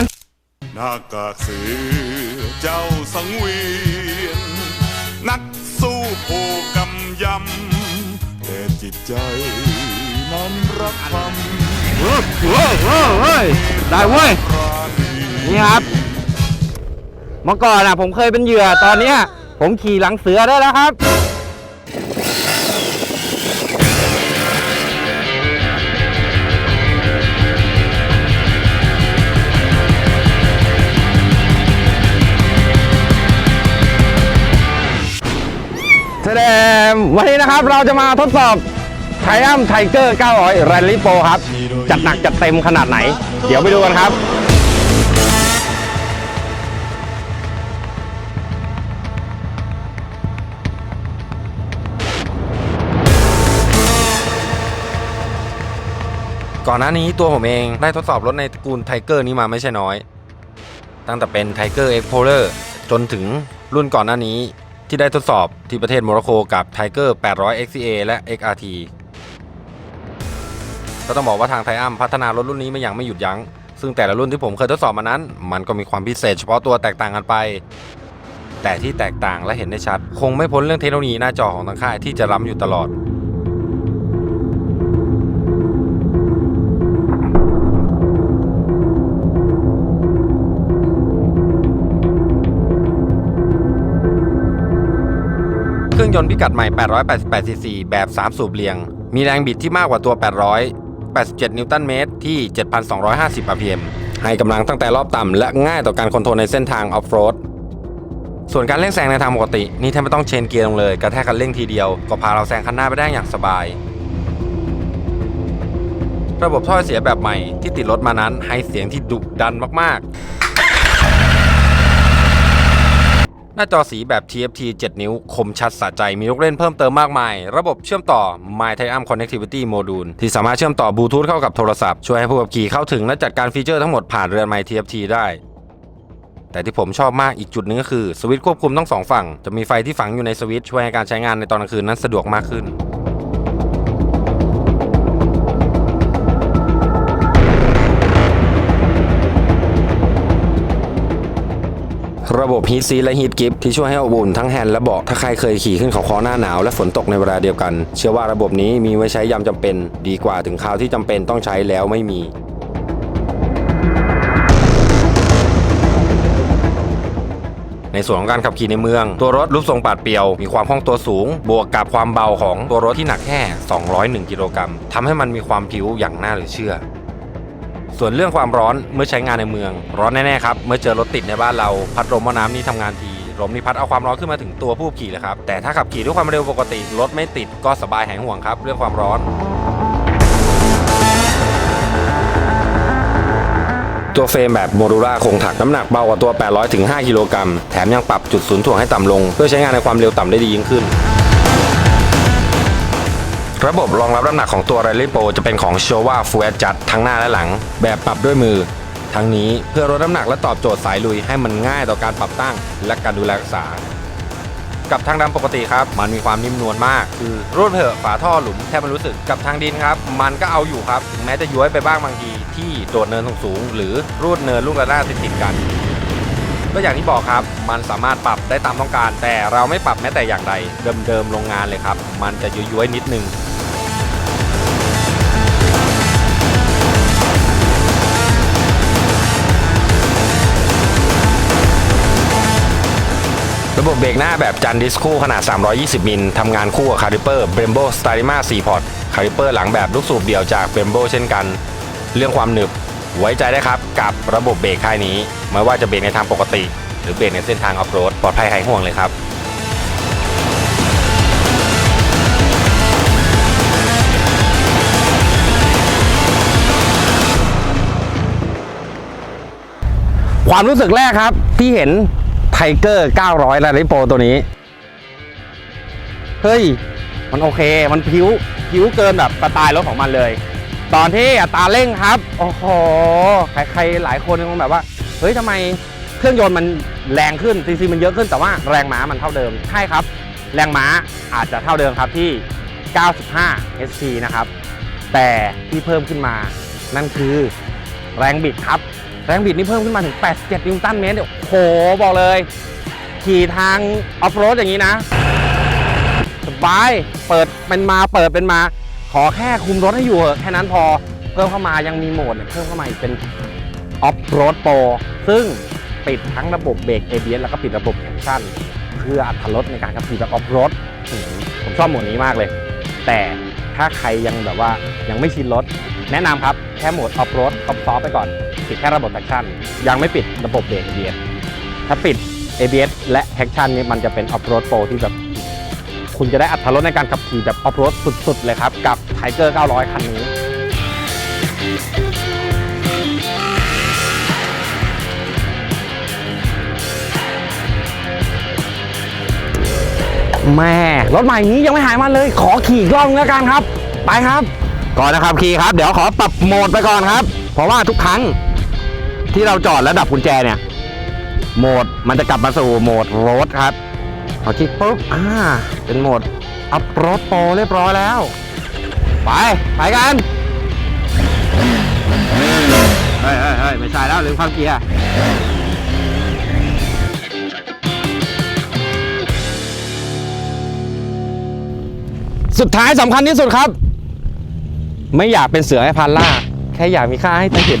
ยหน้ากากเสือเจ้าสังเวียน นักสู้ผู้กำยำแต่จิตใจนั้นรักธรรมเว้ยเว้ยเว้ยเว้ยได้เว้ยปราณีนี่ครับ เมื่อก่อนอะ ผมเคยเป็นเหยื่อตอนเนี้ย ผมขี่หลังเสือได้แล้วครับ แสดงวันนี้นะครับเราจะมาทดสอบไทอัมไทเกอร์ 900แรลลี่โปรครับ จัดหนักจัดเต็มขนาดไหน เดี๋ยวไปดูกันครับก่อนหน้านี้ตัวผมเองได้ทดสอบรถในตระกูลไทเกอร์นี้มาไม่ใช่น้อย ตั้งแต่เป็น Tiger Explorer จนถึงรุ่นก่อนหน้านี้ ที่ได้ทดสอบที่ประเทศโมร็อกโกกับ Tiger 800 XCA และ XRT ก็ต้องบอกว่าทางไทอัมพัฒนารถรุ่นนี้มาอย่างไม่หยุดยัง้ง ซึ่งแต่ละรุ่นที่ผมเคยทดสอบมานั้น มันก็มีความพิเศษเฉพาะตัวแตกต่างกันไป แต่ที่แตกต่างและเห็นได้ชัด คงไม่พ้นเรื่องเทคโนโลยีหน้าจอของทางค่ายที่จะล้ำอยู่ตลอด รื่องยนต์พิกัดใหม่ 888ซีซีแบบ 3 สูบเรียง มีแรงบิดที่มากกว่าตัว887 นิวตันเมตรที่ 7,250 rpm ให้กำลังตั้งแต่รอบต่ำและง่ายต่อการคอนโทรลในเส้นทางออฟโรด ส่วนการเร่งแซงในทางปกติ นี่แทบไม่ต้องเชนเกียร์ลงเลย กระแทกคันเร่งทีเดียว ก็พาเราแซงคันหน้าไปได้อย่างสบาย ระบบท่อเสียแบบใหม่ที่ติดรถมานั้นให้เสียงที่ดุดันมากๆ ห น้าจอสีแบบ TFT 7 นิ้ว คมชัดสะใจ มีลูกเล่นเพิ่มเติมมากมาย ระบบเชื่อมต่อ My t i a m Connectivity Module ที่สามารถเชื่อมต่อบลูทูธเข้ากับโทรศัพท์ ช่วยให้ผู้ขับขี่เข้าถึงและจัดการฟีเจอร์ทั้งหมดผ่านเรือน My TFT ได้แต่ที่ผมชอบมากอีกจุดหนึงก็คือ สวิตช์ควบคุมทั้งสองฝั่ง จะมีไฟที่ฝังอยู่ในสวิตช์ช่วยให้การใช้งานในตอนกลางคืนนั้นสะดวกมากขึ้น ระบบฮีทซีและฮีทกิฟที่ช่วยให้อบอุ่นทั้งแฮนด์และเบาะถ้าใครเคยขี่ขึ้นเขาคอหน้าหนาวและฝนตกในเวลาเดียวกัน เชื่อว่าระบบนี้มีไว้ใช้ยามจำเป็น ดีกว่าถึงคราวที่จำเป็นต้องใช้แล้วไม่มีในส่วนของการขับขี่ในเมือง ตัวรถรูปทรงปาดเปียว มีความคล่องตัวสูง บวกกับความเบาของตัวรถที่หนักแค่ 201 กิโลกรัมทำให้มันมีความผิวอย่างน่าเหลือเชื่อ ส่วนเรื่องความร้อนเมื่อใช้งานในเมือง ร้อนแน่ๆครับเมื่อเจอรถติดในบ้านเราพัดลมหม้อน้ำนี่ทำงานทีลมนี่พัดเอาความร้อนขึ้นมาถึงตัวผู้ขี่เลยครับแต่ถ้าขับขี่ด้วยความเร็วปกติรถไม่ติดก็สบายหายห่วงครับ เรื่องความร้อน ตัวเฟรมแบบโมดูล่าคงถักน้ำหนักเบากว่าตัว 800ถึง5กิโลกรัมแถมยังปรับจุดศูนย์ถ่วงให้ต่ำลง เพื่อใช้งานในความเร็วต่ำได้ดียิ่งขึ้น ระบบรองรับน้ำหนักของตัว Rally Pro จะเป็นของ Showa Full Adjust ทั้งหน้าและหลัง แบบปรับด้วยมือ ทั้งนี้เพื่อลดน้ำหนักและตอบโจทย์สายลุยให้มันง่ายต่อการปรับตั้งและการดูแลรักษา กับทางดำปกติครับ มันมีความนิ่มนวลมาก คือรูดเถอะฝาท่อหลุมแทบไมันรู้สึกกับทางดินครับ มันก็เอาอยู่ครับถึงแม้จะย้วยไปบ้างบางทีที่โดดเนินสูงๆหรือรูดเนินลูกระนาดติดกันก็อย่างที่บอกครับ มันสามารถปรับได้ตามต้องการ แต่เราไม่ปรับแม้แต่อย่างใด เดิมๆโรงงานเลยครับ มันจะย้วยๆนิดนึง บบเบรกหน้าแบบจันดิสคู่ขนาด 320 มิลทำงานคู่กับคาลิเปอร์เบรมโบสไตริมา4พอร์ตคาลิเปอร์หลังแบบลูกสูบเดี่ยวจากเบรมโบเช่นกัน เรื่องความหนึบไว้ใจได้ครับกับระบบเบรกค่ายนี้ ไม่ว่าจะเบรกในทางปกติ หรือเบรกในเส้นทางออฟโรดปลอดภัยหายห่วงเลยครับความรู้สึกแรกครับที่เห็น ไทเกอร์900และริโปตัวนี้ เฮ้ย มันโอเค มันผิวผิวเกินแบบสไตล์รถของมันเลย ตอนที่อัตราเร่งครับ โอ้โห ใครๆ หลายคนคงแบบว่า เฮ้ยทำไมเครื่องยนต์มันแรงขึ้นซีซีมันเยอะขึ้นแต่ว่าแรงม้ามันเท่าเดิม ใช่ครับ แรงม้าอาจจะเท่าเดิมครับที่ 95 HP นะครับ แต่ที่เพิ่มขึ้นมา นั่นคือแรงบิดครับ แรงบิดนี่เพิ่มขึ้นมาถึง 87 นิวตันเมตรเนี่ยโอ้โห บอกเลย ขี่ทางออฟโรดอย่างนี้นะ สบาย เปิดเป็นมา เปิดเป็นมา ขอแค่คุมรถให้อยู่เถอะแค่นั้นพอ เพิ่มเข้ามายังมีโหมดเนี่ยเพิ่มเข้ามาอีกเป็นออฟโรดโปรซึ่งปิดทั้งระบบเบรก ABS แล้วก็ปิดระบบแท็กชั่นเพื่ออัตรถในการขับขี่แบบออฟโรดผมชอบโหมดนี้มากเลย แต่ถ้าใครยังแบบว่ายังไม่ชินรถ แนะนำครับ แค่โหมดออฟโรดซอฟต์ๆไปก่อน ปิดแค่ระบบแท็กชั่นยังไม่ปิดระบบเบรก ABS ถ้าปิด ABS และแท็กชั่นนี่มันจะเป็นออฟโรดโปรที่แบบคุณจะได้อัตรถรสในการขับขี่แบบออฟโรดสุดๆ เลยครับ กับ Tiger 900 คันนี้แม่รถใหม่นี้ยังไม่หายมันเลย ขอขี่อีกรอบนึงแล้วกันครับ ไปครับ ก่อนนะครับขี่ครับ เดี๋ยวขอปรับโหมดไปก่อนครับ เพราะว่าทุกครั้ง ที่เราจอดแล้วดับกุญแจเนี่ย โหมดมันจะกลับมาสู่โหมดรถครับพอคลิกปุ๊บอ่าเป็นโหมดอัพรถโปรเรียบร้อยแล้ว ไป ไปกันเฮ้ยเฮ้ยเฮ้ยไม่ใช่แล้วลืมความเกียร์สุดท้ายสำคัญที่สุดครับ ไม่อยากเป็นเสือให้พันล่า แค่อยากมีค่าให้ตาเห็น